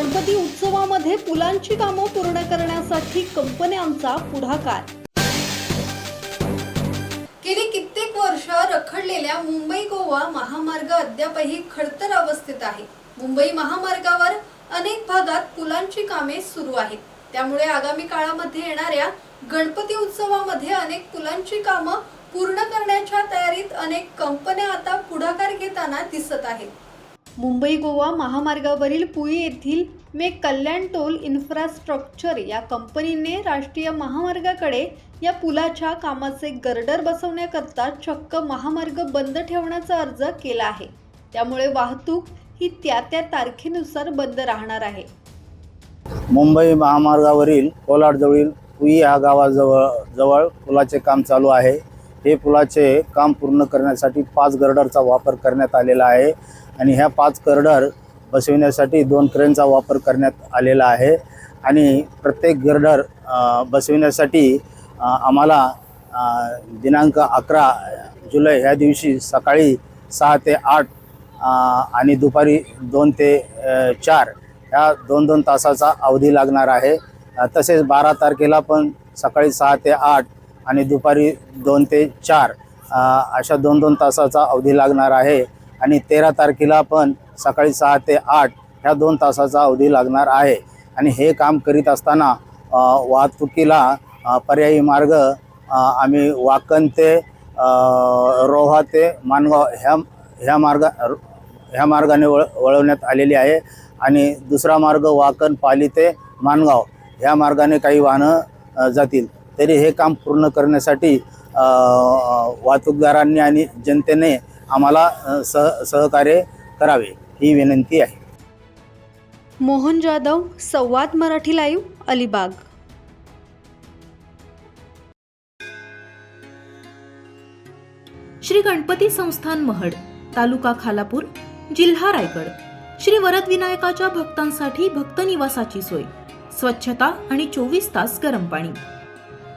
गणपती उत्सवामध्ये पुलांची कामं पूर्ण करण्यासाठी कंपन्यांचा पुढाकार. गेली कित्येक वर्ष रखडलेल्या मुंबई गोवा महामार्ग अद्यापही खडतर अवस्थेत आहे. मुंबई महामार्गावर अनेक भागात पुलांची कामे सुरू आहेत. त्यामुळे आगामी काळामध्ये येणाऱ्या गणपती उत्सवामध्ये अनेक पुलांची कामं पूर्ण करण्याच्या तयारीत अनेक कंपन्या आता पुढाकार घेताना दिसत आहेत. मुंबई गोवा महामार्गावरील पुई येथील मे कल्याण टोल इन्फ्रास्ट्रक्चर या कंपनीने राष्ट्रीय महामार्गाकडे या पुलाच्या कामाचे गर्डर बसवण्याकरता चक्क महामार्ग बंद ठेवण्याचा अर्ज केला आहे. त्यामुळे वाहतूक ही त्या त्या तारखेनुसार बंद राहणार आहे. मुंबई महामार्गावरील कोलाडजवळील पुई या गावाजवळ जवळ पुलाचे काम चालू आहे. हे पुलाचे काम पूर्ण करण्यासाठी पाच गर्डरचा वापर करण्यात आलेला आहे आणि ह्या पाच गर्डर बसविण्यासाठी दोन क्रेनचा वापर करण्यात आलेला आहे. आणि प्रत्येक गर्डर बसविण्यासाठी आम्हाला दिनांक अकरा जुलै ह्या दिवशी सकाळी सहा ते आठ आणि दुपारी दोन ते चार ह्या दोन दोन तासाचा अवधी लागणार आहे. तसेच बारा तारखेला पण सकाळी सहा ते आठ आणि दुपारी दोन ते चार अशा दोन दोन तासाचा अवधी लागणार आहे. आणि तेरा तारखेला पण सकाळी सहा ते आठ ह्या दोन तासाचा अवधी लागणार आहे. आणि हे काम करीत असताना वाहतुकीला पर्यायी मार्ग आम्ही वाकण ते रोहा ते मानगाव ह्या ह्या मार्गा ह्या मार्गाने वळ वळवण्यात आलेली आहे. आणि दुसरा मार्ग वाकण पाली ते मानगाव ह्या मार्गाने काही वाहनं जातील. तरी हे काम पूर्ण करण्यासाठी अ, वाहतूकदारांनी आणि जनतेने आम्हाला सह सहकार्य करावे ही विनंती आहे. मोहन जाधव संवाद मराठी लाईव्ह अलिबाग. श्री गणपती संस्थान महड तालुका खालापूर जिल्हा रायगड. श्री वरदविनायकाच्या भक्तांसाठी भक्त निवासाची सोय. स्वच्छता आणि चोवीस तास गरम पाणी.